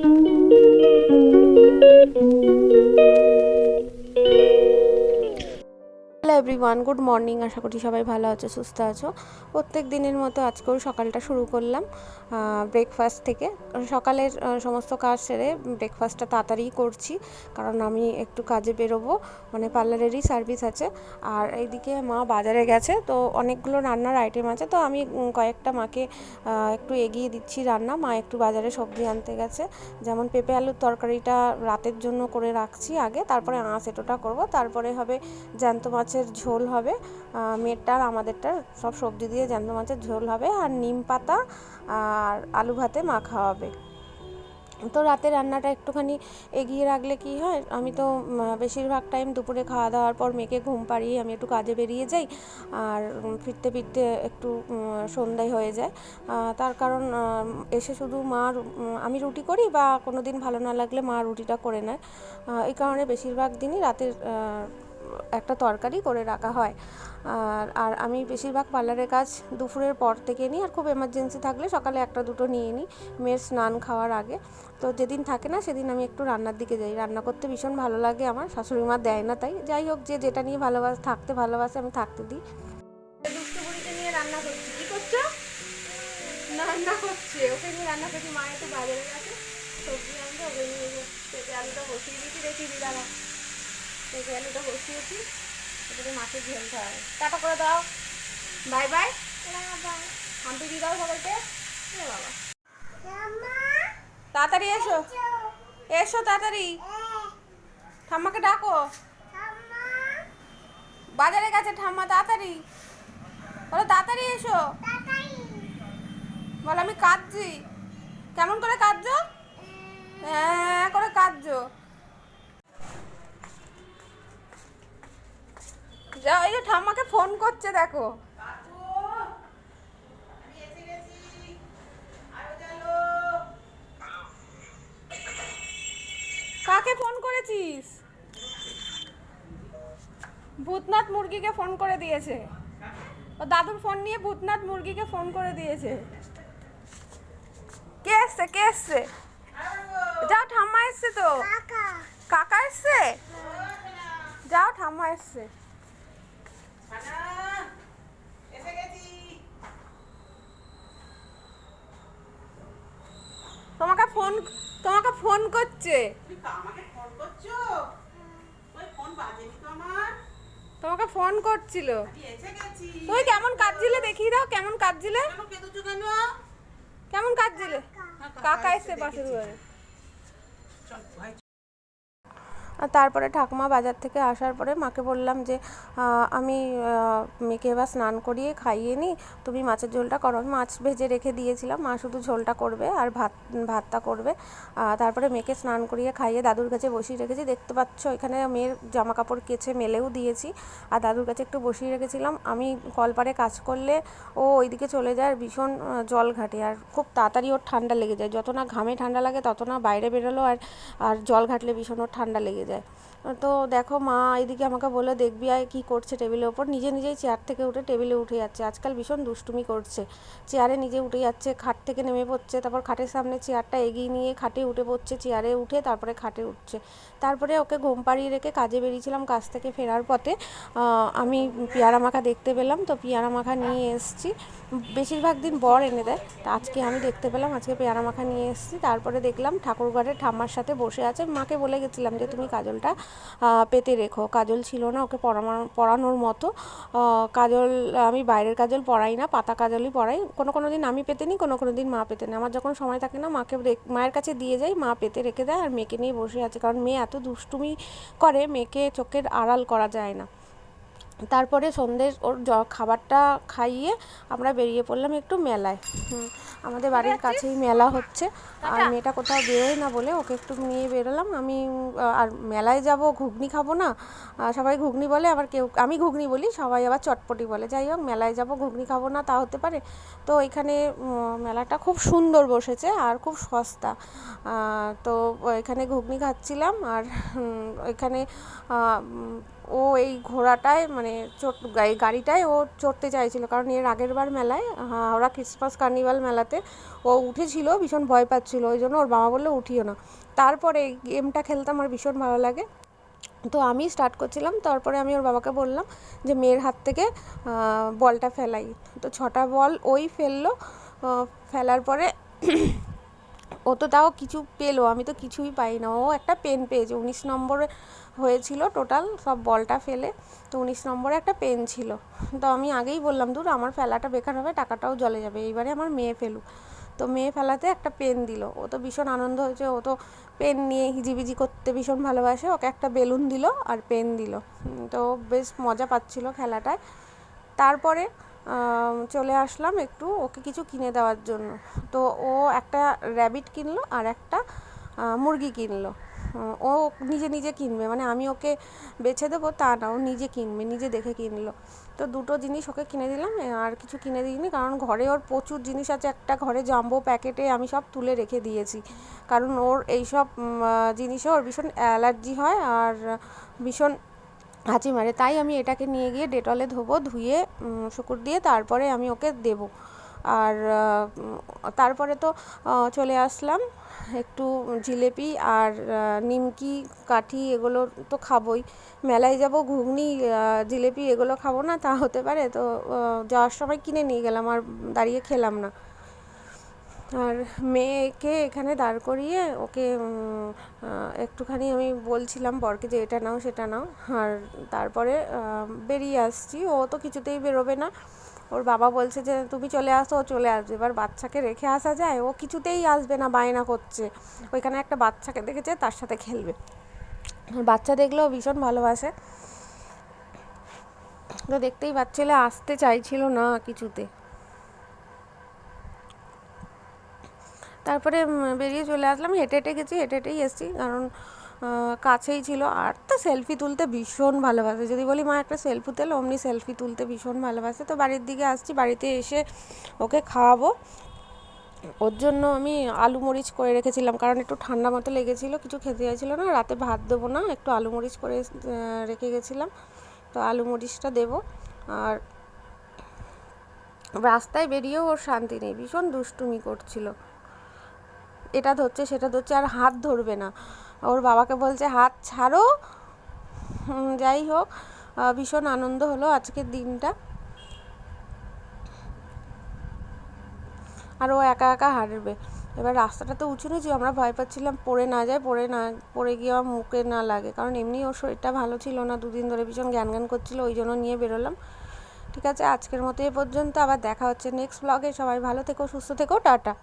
Thank you. Everyone good morning আশা করি সবাই ভালো আছো, সুস্থ আছো। প্রত্যেক দিনের মতো আজকেও সকালটা শুরু করলাম ব্রেকফাস্ট থেকে। সকালের সমস্ত কাজ সেরে ব্রেকফাস্টটা তাড়াতাড়ি করছি, কারণ আমি একটু কাজে বেরোবো মানে পার্লারেরই সার্ভিস আছে। আর এইদিকে মা বাজারে গেছে, তো অনেকগুলো রান্নার আইটেম আছে, তো আমি কয়েকটা মাকে একটু এগিয়ে দিচ্ছি রান্না। মা একটু বাজারে সবজি আনতে গেছে। যেমন পেঁপে আলুর তরকারিটা রাতের জন্য করে রাখছি আগে, তারপরে আঁশ এটোটা করব, তারপরে হবে জ্যান্ত মাছের ঝোল হবে আহ, মেয়েরটার আমাদেরটার সব সবজি দিয়ে জ্যান্ত মাছের ঝোল হবে আর নিম পাতা আর আলু ভাতে মাখা হবে। তো রাতে রান্নাটা একটুখানি এগিয়ে রাখলে কি হয় আমি তো বেশিরভাগ টাইম দুপুরে খাওয়া দাওয়ার পর মেয়েকে ঘুম পাড়িয়ে আমি একটু কাজে বেরিয়ে যাই আর ফিরতে ফিরতে একটু সন্ধ্যায় হয়ে যায়। তার কারণ এসে শুধু মা আমি রুটি করি বা কোনো দিন ভালো না লাগলে মা রুটিটা করে নেয়। এই কারণে বেশিরভাগ দিনই রাতের একটা তরকারি করে রাখা হয়। আর আর আমি বেশিরভাগ পার্লারের কাজ দুপুরের পর থেকে নিই। আর খুব এমার্জেন্সি থাকলে সকালে একটা দুটো নিয়ে নিই। মেয়ের স্নান খাওয়ার আগে। তো যেদিন থাকে না সেদিন আমি একটু রান্নার দিকে যাই। রান্না করতে ভীষণ ভালো লাগে আমার। শাশুড়ি মা দেয় না তাই। যাই হোক যে যেটা নিয়ে ভালোবাস থাকতে ভালোবাসে আমি থাকতে দিই। দুষ্টু বুড়িকে নিয়ে রান্না করছি। কি করছ? রান্না করছে। ওকে নিয়ে রান্না করছি। মা একটু বাজারে গেছে। সবজি আনতে ওকে নিয়ে আলুটা বসিয়ে দিয়েছি। দেখি দিদারা পেঁপে আলুটা বসিয়েছি। এবারে মাছের ঝোল খাওয়া টাটা করে দাও। Bye bye. হাম্পি দিয়ে দাও সবাইকে। বাবা। তাড়াতাড়ি এসো। এসো তাড়াতাড়ি। ঠাম্মাকে ডাকো। বাজারে গেছে ঠাম্মা, তাড়াতাড়ি। বলো, তাড়াতাড়ি এসো। বলো, আমি কাঁদছি। কেমন করে কাঁদছো? হ্যাঁ। ঠাম্মাকে ফোন করছে দেখো। কাকে ফোন করেছিস? ভূতনাথ মুরগিকে ফোন করে দিয়েছে। ও দাদুর ফোন নিয়ে ভূতনাথ মুরগিকে ফোন করে দিয়েছে। কে এসছে কে এসছে? যাও ঠাম্মা এসছে তো। কাকা এসছে? যাও ঠাম্মা এসছে। তোমাকে ফোন তোমাকে ফোন করছে। আমাকে ফোন করছ? ওই ফোন বাজেনি তো আমার। তোমাকে ফোন করছিল। আমি এসে গেছি। তুমি কেমন কাঁদছিলে দেখিয়ে দাও কেমন কাঁদছিলে? কেমন কাঁদছিলে? কাকা এসে পাশের ঘরে। তারপরে ঠাকুমা বাজার থেকে আসার পরে মাকে বললাম যে আমি মেয়েকে এবার স্নান করিয়ে খাইয়ে নিই তুমি মাছের ঝোলটা করো। আমি মাছ ভেজে রেখে দিয়েছিলাম। মা শুধু ঝোলটা করবে আর ভাত, ভাতটা করবে। তারপরে মেয়েকে স্নান করিয়ে খাইয়ে দাদুর কাছে বসিয়ে রেখেছি। দেখতে পাচ্ছ, এখানে মেয়ের জামা কাপড় কেচে মেলেও দিয়েছি। আর দাদুর কাছে একটু বসিয়ে রেখেছিলাম। আমি কলপারে কাজ করলে ও ওইদিকে চলে যায় আর ভীষণ জল ঘাটে। আর খুব তাড়াতাড়ি ওর ঠান্ডা লেগে যায়। যত না ঘামে ঠান্ডা লাগে, তত না বাইরে বেরোলো আর আর জল ঘাটলে ভীষণ ওর ঠান্ডা লেগে যায়। তো দেখো মা এদিকে আমাকে বলে দেখবি আয় কী করছে টেবিলের ওপর। নিজে নিজেই চেয়ার থেকে উঠে টেবিলে উঠে যাচ্ছে। আজকাল ভীষণ দুষ্টুমি করছে। চেয়ারে নিজে উঠে যাচ্ছে, খাট থেকে নেমে পড়ছে, তারপর খাটের সামনে চেয়ারটা এগিয়ে নিয়ে খাটে উঠে পড়ছে, চেয়ারে উঠে তারপরে খাটে উঠছে। তারপরে ওকে ঘুম পাড়িয়ে রেখে কাজে বেরিয়েছিলাম কাজ থেকে ফেরার পথে। আমি পেয়ারা মাখা দেখতে পেলাম, তো পেয়ারা মাখা নিয়ে এসেছি। বেশিরভাগ দিন বর এনে দেয়, তা আজকে আমি দেখতে পেলাম, আজকে পেয়ারা মাখা নিয়ে এসেছি। তারপরে দেখলাম ঠাকুরঘরের ঠাম্মার সাথে বসে আছে। মাকে বলে গেছিলাম যে, তুমি কাজলটা পেতে রেখো। কাজল ছিল না, ওকে পড়ানোর মতো। কাজল, আমি বাইরের কাজল পড়াই না, পাতা কাজলই পড়াই। কোনো কোনো দিন আমি পেতে নিই কোনো কোনো দিন মা পেতে নেই আমার যখন সময় থাকে না, মাকে মায়ের কাছে দিয়ে যাই, মা পেতে রেখে দেয় আর মেয়েকে নিয়ে বসে আছে। কারণ মেয়ে এত দুষ্টুমি করে, মেয়েকে চোখের আড়াল করা যায় না। তারপরে সন্ধ্যের ওর জ- খাবারটা খাইয়ে আমরা বেরিয়ে পড়লাম একটু মেলায়। আমাদের বাড়ির কাছেই মেলা হচ্ছে। আর মেয়েটা কোথাও বেরোয় না বলে ওকে একটু নিয়ে বেরোলাম। আমি আর মেলায় যাব ঘুগনি খাব না। সবাই ঘুগনি বলে আবার কেউ আমি ঘুগনি বলি সবাই আবার চটপটি বলে। যাই হোক মেলায় যাব ঘুগনি খাব না তা হতে পারে। তো এখানে মেলাটা খুব সুন্দর বসেছে আর খুব সস্তা। তো এখানে ঘুগনি খাচ্ছিলাম আর এখানে ও এই ঘোড়াটায় মানে এই গাড়িটায় ও চড়তে চাইছিল। কারণ এর আগের বার মেলায় হাওড়া ক্রিসমাস কার্নিভাল মেলাতে ও উঠেছিল, ভীষণ ভয় পাচ্ছিল। ওই জন্য ওর বাবা বলল, উঠিও না। তারপরে এই গেমটা খেলতে আমার ভীষণ ভালো লাগে। তো আমি স্টার্ট করছিলাম, তারপরে আমি ওর বাবাকে বললাম যে, মেয়ের হাত থেকে বলটা ফেলাই। তো ছটা বল ওই ফেলল ফেলার পরে ও তো তাও কিছু পেল, আমি তো কিছুই পাই না ও একটা পেন পেয়েছে, উনিশ নম্বরে হয়েছিল টোটাল সব বলটা ফেলে, তো উনিশ নম্বরে একটা পেন ছিল। তো আমি আগেই বললাম, দূর, আমার ফেলাটা বেকার হবে, টাকাটাও জলে যাবে। এইবারে আমার মেয়ে ফেলুক। তো মেয়ে ফেলাতে একটা পেন দিল। ও তো ভীষণ আনন্দ হয়েছে, ও তো পেন নিয়ে হিজিবিজি করতে ভীষণ ভালোবাসে, ওকে একটা বেলুন দিল আর পেন দিল। তো বেশ মজা পাচ্ছিল খেলাটায়। তারপরে চলে আসলাম একটু ওকে কিছু কিনে দেওয়ার জন্য। তো ও একটা র্যাবিট কিনলো আর একটা মুরগি কিনলো। ও নিজে নিজে কিনবে মানে আমি ওকে বেছে দেবো, তা না, ও নিজে কিনবে, নিজে দেখে কিনলো। তো দুটো জিনিস ওকে কিনে দিলাম আর কিছু কিনে দিইনি, কারণ ঘরে ওর প্রচুর জিনিস আছে, একটা ঘরে জাম্বো প্যাকেটে আমি সব তুলে রেখে দিয়েছি। কারণ ওর এইসব জিনিসে ওর ভীষণ অ্যালার্জি হয়, আর ভীষণ হাঁচি মারে। তাই আমি এটাকে নিয়ে গিয়ে ডেটলে ধোবো, ধুয়ে শুকুর দিয়ে তারপরে আমি ওকে দেবো। আর তারপরে তো চলে আসলাম একটু জিলেপি আর নিমকি, কাঠি এগুলো তো খাবোই। মেলায় যাব, ঘুগনি জিলেপি এগুলো খাব না, তা হতে পারে। তো যাওয়ার সময় কিনে নিয়ে গেলাম আর দাঁড়িয়ে খেলাম না। আর মেয়েকে এখানে দাঁড় করিয়ে ওকে একটুখানি আমি বলছিলাম বরকে যে এটা নাও, সেটা নাও। আর তারপরে বেরিয়ে আসছি। ও তো কিছুতেই বেরোবে না। ওর বাবা বলছে যে, তুমি চলে আসো ও চলে আসবে। এবার বাচ্চাকে রেখে আসা যায়। ও কিছুতেই আসবে না, বায়না করছে। ওইখানে একটা বাচ্চাকে দেখেছে, তার সাথে খেলবে। আর বাচ্চা দেখলেও ভীষণ ভালোবাসে। তো দেখতেই পাচ্ছিলে আসতে চাইছিল না কিছুতে। তারপরে বেরিয়ে চলে আসলাম। হেঁটে হেঁটে গেছি, হেঁটে হেঁটেই এসেছি। কারণ কাছেই ছিল। আর তো সেলফি তুলতে ভীষণ ভালোবাসে। যদি বলি, মা একটা সেলফি তেল, অমনি সেলফি তুলতে ভীষণ ভালোবাসে। তো বাড়ির দিকে আসছি, বাড়িতে এসে ওকে খাওয়াবো। ওর জন্য আমি আলু মরিচ করে রেখেছিলাম। কারণ একটু ঠান্ডা মতো লেগেছিলো, কিছু খেতে চাইছিলো না। রাতে ভাত দেবো না, একটু আলু মরিচ করে রেখে গেছিলাম। তো আলু মরিচটা দেবো। আর রাস্তায় বেরিয়েও ওর শান্তি নেই। ভীষণ দুষ্টুমি করছিল। এটা ধরছে, সেটা ধরছে, আর হাত ধরবে না। ওর বাবাকে বলছে, হাত ছাড়ো। যাই হোক ভীষণ আনন্দ হলো আজকের দিনটা। আর ও একা একা হাঁটবে। এবার রাস্তাটা তো উঁচু নিচু, আমরা ভয় পাচ্ছিলাম, পড়ে না যায়, পড়ে না, পড়ে গিয়ে আমার মুখে না লাগে। কারণ এমনি ওর শরীরটা ভালো ছিল না, দুদিন ধরে ভীষণ জ্ঞান জ্ঞান করছিল, ওই জন্য নিয়ে বেরোলাম। ঠিক আছে, আজকের মতো এ পর্যন্ত, আবার দেখা হচ্ছে নেক্সট ব্লগে সবাই ভালো থেকো, সুস্থ থেকো, টাটা।